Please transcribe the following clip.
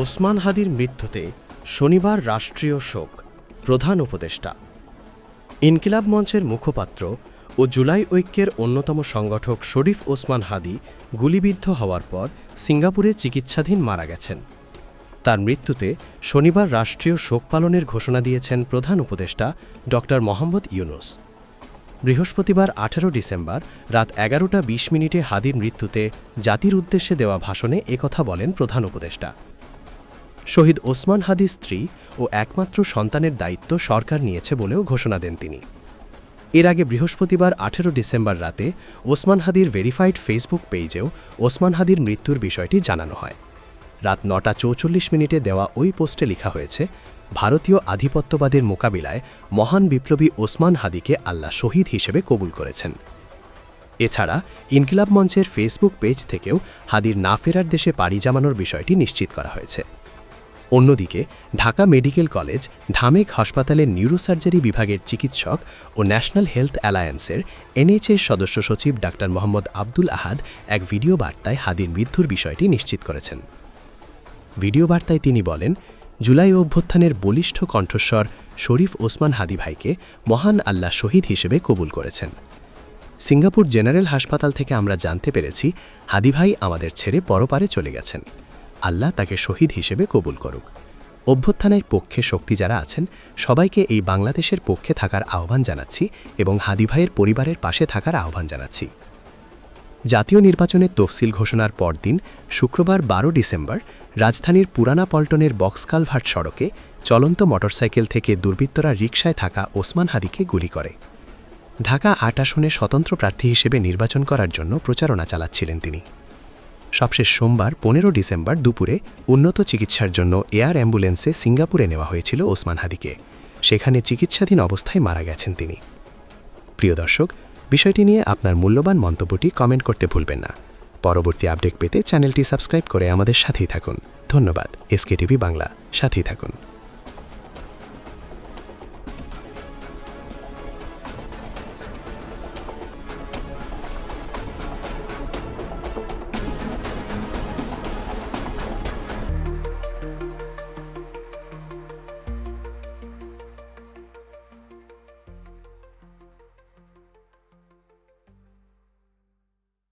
ওসমান হাদির মৃত্যুতে শনিবার রাষ্ট্রীয় শোক, প্রধান উপদেষ্টা। ইনকিলাব মঞ্চের মুখপাত্র ও জুলাই ঐক্যের অন্যতম সংগঠক শরীফ ওসমান হাদি গুলিবিদ্ধ হওয়ার পর সিঙ্গাপুরে চিকিৎসাধীন মারা গেছেন। তার মৃত্যুতে শনিবার রাষ্ট্রীয় শোক পালনের ঘোষণা দিয়েছেন প্রধান উপদেষ্টা ড মোহাম্মদ ইউনুস। বৃহস্পতিবার আঠারো ডিসেম্বর রাত এগারোটা বিশ মিনিটে হাদির মৃত্যুতে জাতির উদ্দেশ্যে দেওয়া ভাষণে একথা বলেন প্রধান উপদেষ্টা। শহীদ ওসমান হাদির স্ত্রী ও একমাত্র সন্তানের দায়িত্ব সরকার নিয়েছে বলেও ঘোষণা দেন তিনি। এর আগে বৃহস্পতিবার আঠেরো ডিসেম্বর রাতে ওসমান হাদির ভেরিফাইড ফেসবুক পেজেও ওসমান হাদির মৃত্যুর বিষয়টি জানানো হয়। রাত নটা চৌচল্লিশ মিনিটে দেওয়া ওই পোস্টে লেখা হয়েছে, ভারতীয় আধিপত্যবাদের মোকাবিলায় মহান বিপ্লবী ওসমান হাদিকে আল্লাহ শহীদ হিসেবে কবুল করেছেন। এছাড়া ইনকিলাব মঞ্চের ফেসবুক পেজ থেকেও হাদির না ফেরার দেশে পাড়ি জামানোর বিষয়টি নিশ্চিত করা হয়েছে। অন্যদিকে, ঢাকা মেডিকেল কলেজ, ঢামেক হাসপাতালের নিউরোসার্জারি বিভাগের চিকিৎসক ও ন্যাশনাল হেলথ অ্যালায়েন্সের এনএইচএস সদস্য সচিব ডাক্তার মোহাম্মদ আব্দুল আহাদ এক ভিডিও বার্তায় হাদির মৃত্যুর বিষয়টি নিশ্চিত করেছেন। ভিডিও বার্তায় তিনি বলেন, জুলাই অভ্যুত্থানের বলিষ্ঠ কণ্ঠস্বর শরীফ ওসমান হাদি ভাইকে মহান আল্লাহ শহীদ হিসেবে কবুল করেছেন। সিঙ্গাপুর জেনারেল হাসপাতাল থেকে আমরা জানতে পেরেছি, হাদি ভাই আমাদের ছেড়ে পরপারে চলে গেছেন। আল্লাহ তাকে শহীদ হিসেবে কবুল করুক। অভ্যুত্থানের পক্ষে শক্তি যারা আছেন, সবাইকে এই বাংলাদেশের পক্ষে থাকার আহ্বান জানাচ্ছি এবং হাদি ভাইয়ের পরিবারের পাশে থাকার আহ্বান জানাচ্ছি। জাতীয় নির্বাচনের তফসিল ঘোষণার পরদিন, শুক্রবার বারো ডিসেম্বর, রাজধানীর পুরানা পল্টনের বক্সকালভার্ট সড়কে চলন্ত মোটরসাইকেল থেকে দুর্বৃত্তরা রিকশায় থাকা ওসমান হাদিকে গুলি করে। ঢাকা আট আসনে স্বতন্ত্র প্রার্থী হিসেবে নির্বাচন করার জন্য প্রচারণা চালাচ্ছিলেন তিনি। সবশেষ সোমবার, পনেরো ডিসেম্বর দুপুরে উন্নত চিকিৎসার জন্য এয়ার অ্যাম্বুলেন্সে সিঙ্গাপুরে নেওয়া হয়েছিল ওসমান হাদিকে। সেখানে চিকিৎসাধীন অবস্থায় মারা গেছেন তিনি। প্রিয় দর্শক, বিষয়টি নিয়ে আপনার মূল্যবান মন্তব্যটি কমেন্ট করতে ভুলবেন না। পরবর্তী আপডেট পেতে চ্যানেলটি সাবস্ক্রাইব করে আমাদের সাথেই থাকুন। ধন্যবাদ। এসকে টিভি বাংলা, সাথেই থাকুন।